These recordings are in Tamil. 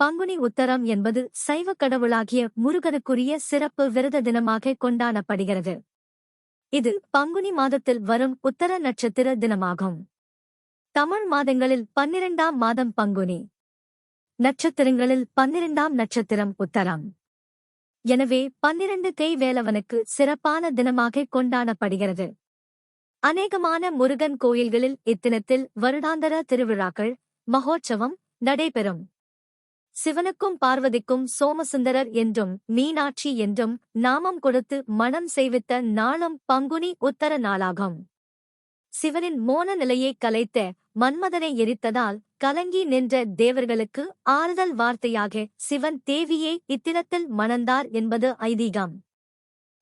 பங்குனி உத்தரம் என்பது சைவ கடவுளாகிய முருகனுக்குரிய சிறப்பு விரத தினமாக கொண்டாடப்படுகிறது. இது பங்குனி மாதத்தில் வரும் உத்தர நட்சத்திர தினமாகும். தமிழ் மாதங்களில் பன்னிரண்டாம் மாதம் பங்குனி. நட்சத்திரங்களில் பன்னிரண்டாம் நட்சத்திரம் உத்தரம். எனவே பன்னிரண்டு கை வேலவனுக்கு சிறப்பான தினமாக கொண்டாடப்படுகிறது. அநேகமான முருகன் கோயில்களில் இத்தினத்தில் வருடாந்தர திருவிழாக்கள் மகோற்சவம் நடைபெறும். சிவனுக்கும் பார்வதிக்கும் சோமசுந்தரர் என்றும் மீனாட்சி என்றும் நாமம் கொடுத்து மணம் செய்வித்த நாளும் பங்குனி உத்தர நாளாகும். சிவனின் மோன நிலையை கலைத்த மன்மதனை எரித்ததால் கலங்கி நின்ற தேவர்களுக்கு ஆறுதல் வார்த்தையாக சிவன் தேவியை இத்தினத்தில் மணந்தார் என்பது ஐதீகம்.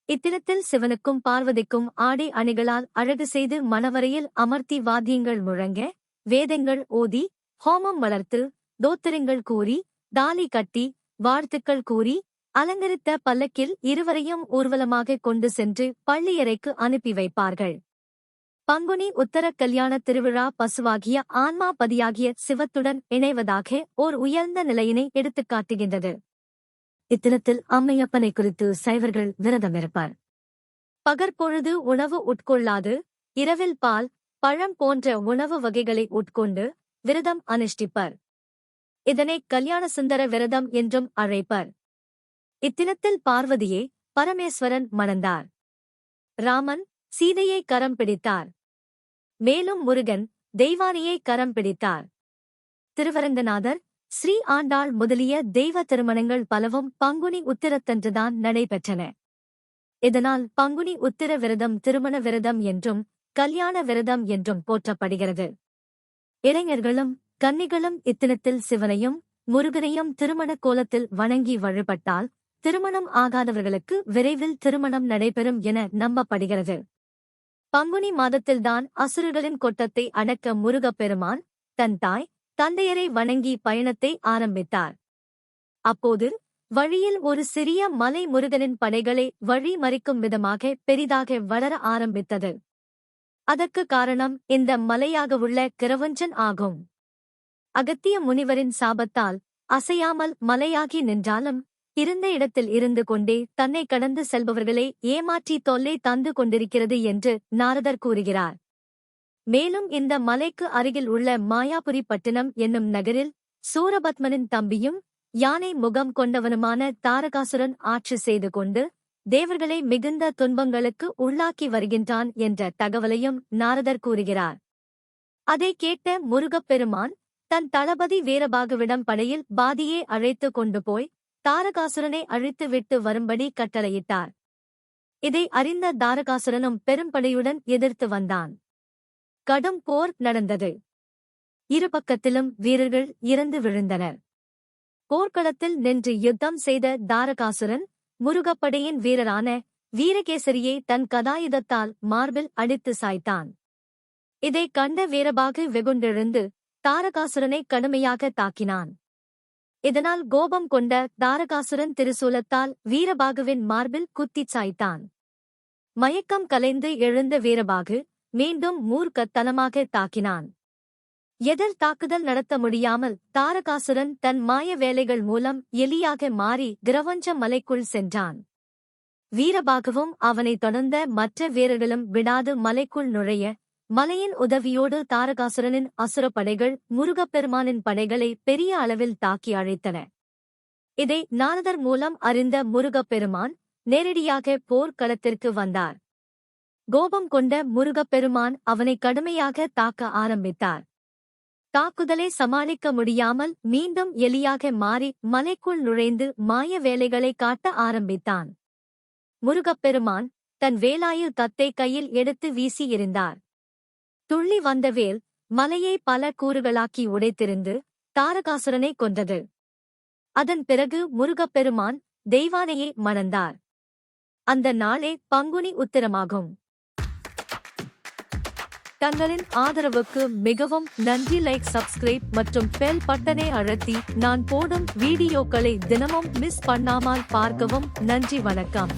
இத்தினத்தில் சிவனுக்கும் பார்வதிக்கும் ஆடை அணிகளால் அழகு செய்து மணவரையில் அமர்த்தி வாத்தியங்கள் முழங்க வேதங்கள் ஓதி ஹோமம் வளர்த்து தோத்திரங்கள் கூறி தாலி கட்டி வாழ்த்துக்கள் கூறி அலங்கரித்த பல்லக்கில் இருவரையும் ஊர்வலமாக கொண்டு சென்று பள்ளியறைக்கு அனுப்பி வைப்பார்கள். பங்குனி உத்தர கல்யாண திருவிழா பசுவாகிய ஆன்மா பதியாகிய சிவத்துடன் இணைவதாக ஓர் உயர்ந்த நிலையினை எடுத்துக் காட்டுகின்றது. இத்தினத்தில் அம்மையப்பனை குறித்து சைவர்கள் விரதமிருப்பார். பகற்பொழுது உணவு உட்கொள்ளாது இரவில் பால் பழம் போன்ற உணவு வகைகளை உட்கொண்டு விரதம் அனுஷ்டிப்பர். இதனை கல்யாண சுந்தர விரதம் என்றும் அழைப்பர். இத்தினத்தில் பார்வதியே பரமேஸ்வரன் மணந்தார். ராமன் சீதையை கரம் பிடித்தார். மேலும் முருகன் தெய்வானியை கரம் பிடித்தார். திருவரங்கநாதர் ஸ்ரீ ஆண்டாள் முதலிய தெய்வ திருமணங்கள் பலவும் பங்குனி உத்திரத்தன்றுதான் நடைபெற்றன. இதனால் பங்குனி உத்திர விரதம் திருமண விரதம் என்றும் கல்யாண விரதம் என்றும் போற்றப்படுகிறது. இளைஞர்களும் கன்னிகளும் இத்தினத்தில் சிவனையும் முருகனையும் திருமண கோலத்தில் வணங்கி வழிபட்டால் திருமணம் ஆகாதவர்களுக்கு விரைவில் திருமணம் நடைபெறும் என நம்பப்படுகிறது. பங்குனி மாதத்தில்தான் அசுரர்களின் கொட்டத்தை அடக்க முருகப்பெருமான் தன் தாய் தந்தையரை வணங்கி பயணத்தை ஆரம்பித்தார். அப்போது வழியில் ஒரு சிறிய மலை முருகனின் படைகளை வழி மறிக்கும் விதமாக பெரிதாக வளர ஆரம்பித்தது. அதற்கு காரணம் இந்த மலையாக உள்ள கிரவஞ்சன் ஆகும். அகத்திய முனிவரின் சாபத்தால் அசையாமல் மலையாகி நின்றாலும் இருந்த இடத்தில் இருந்து கொண்டே தன்னை கடந்து செல்பவர்களை ஏமாற்றி தொல்லை தந்து கொண்டிருக்கிறது என்று நாரதர் கூறுகிறார். மேலும் இந்த மலைக்கு அருகில் உள்ள மாயாபுரி பட்டினம் என்னும் நகரில் சூரபத்மனின் தம்பியும் யானை முகம் கொண்டவனுமான தாரகாசுரன் ஆட்சி செய்து கொண்டு தேவர்களை மிகுந்த துன்பங்களுக்கு உள்ளாக்கி வருகின்றான் என்ற தகவலையும் நாரதர் கூறுகிறார். அதை கேட்ட முருகப்பெருமான் தன் தளபதி வீரபாகுவிடம் படையில் பாதியே அழைத்து கொண்டு போய் தாரகாசுரனை அழித்து விட்டு வரும்படி கட்டளையிட்டார். இதை அறிந்த தாரகாசுரனும் பெரும்படையுடன் எதிர்த்து வந்தான். கடும் போர் நடந்தது. இரு பக்கத்திலும் வீரர்கள் இறந்து விழுந்தனர். போர்க்களத்தில் நின்று யுத்தம் செய்த தாரகாசுரன் முருகப்படையின் வீரரான வீரகேசரியை தன் கதாயுதத்தால் மார்பில் அடித்து சாய்த்தான். இதைக் கண்ட வீரபாகு வெகுண்டெழுந்து தாரகாசுரனை கடுமையாக தாக்கினான். இதனால் கோபம் கொண்ட தாரகாசுரன் திருசூலத்தால் வீரபாகுவின் மார்பில் குத்திச் சாய்த்தான். மயக்கம் கலைந்து எழுந்த வீரபாகு மீண்டும் மூர்க்கத்தனமாக தாக்கினான். எதிர் தாக்குதல் நடத்த முடியாமல் தாரகாசுரன் தன் மாய வேலைகள் மூலம் எலியாக மாறி கிரவஞ்ச மலைக்குள் சென்றான். வீரபாகுவும் அவனைத் தொடர்ந்த மற்ற வீரர்களும் விடாது மலைக்குள் நுழைய மலையின் உதவியோடு தாரகாசுரனின் அசுரப்படைகள் முருகப்பெருமானின் படைகளை பெரிய அளவில் தாக்கி அழைத்தன. இதை நாரதர் மூலம் அறிந்த முருகப்பெருமான் நேரடியாக போர்க்களத்திற்கு வந்தார். கோபம் கொண்ட முருகப்பெருமான் அவனை கடுமையாக தாக்க ஆரம்பித்தார். தாக்குதலை சமாளிக்க முடியாமல் மீண்டும் எலியாக மாறி மலைக்குள் நுழைந்து மாய வேலைகளை காட்ட ஆரம்பித்தான். முருகப்பெருமான் தன் வேலாயு தத்தை கையில் எடுத்து வீசியிருந்தார் துள்ளி வந்த வேல் மலையை பல கூறுகளாக்கி உடைத்திருந்து தாரகாசுரனை கொன்றது. அதன் பிறகு முருகப்பெருமான் தெய்வானையை மணந்தார். அந்த நாளே பங்குனி உத்திரமாகும். தங்களின் ஆதரவுக்கு மிகவும் நன்றி லைக் சப்ஸ்கிரைப் மற்றும் பெல் பட்டனை அழுத்தி நான் போடும் வீடியோக்களை தினமும் மிஸ் பண்ணாமல் பார்க்கவும் நன்றி வணக்கம்.